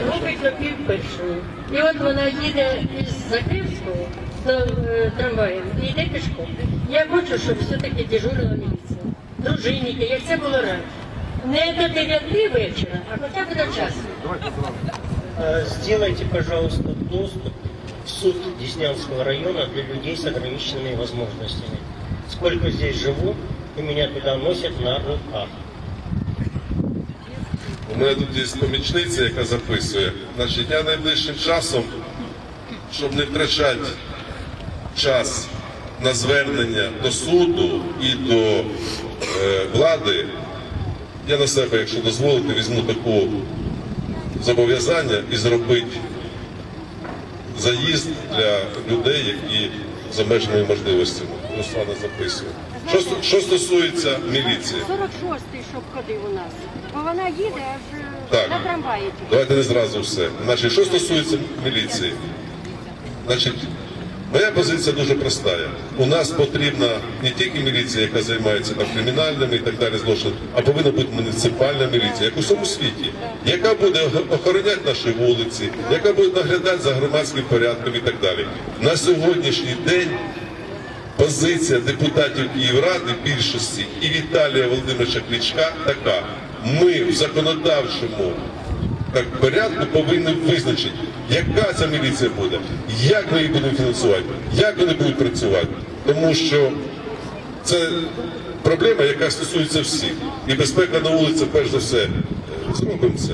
робить на пів першої. І от вона їде із Закрівського до е, трамваєм і йде пішком. Я хочу, щоб все-таки дежурила міліція. Дружинники, як це було раніше. Не до 9 вечора, а хоча б до часу. Э, Сделайте, пожалуйста, доступ в суд Деснянского района для людей с ограниченными возможностями. Сколько здесь живу, и меня туда носят на руках. У мене тут є помічниця, яка записує. Значить, я найближчим часом, щоб не втрачати час на звернення до суду і до е, влади, я на себе, якщо дозволите, візьму таку зобов'язання і зробити заїзд для людей, які з обмеженими можливостями. Руслана записує. Що, що стосується міліції, 46-й, щоб ходив у нас. Бо вона їде аж е, Так. на трамваї. Давайте не зразу все. Значить, що стосується міліції, значить, моя позиція дуже проста. У нас потрібна не тільки міліція, яка займається там кримінальними і так далі злочинами, а повинна бути муніципальна міліція, як у всьому світі, яка буде охороняти наші вулиці, яка буде наглядати за громадським порядком і так далі. На сьогоднішній день позиція депутатів Київради більшості і Віталія Володимировича Кличка така. Ми в законодавчому так, порядку повинні визначити, яка ця міліція буде, як ми її будемо фінансувати, як вони будуть працювати. Тому що це проблема, яка стосується всіх. І безпека на вулиці, перш за все, е, зробимо це.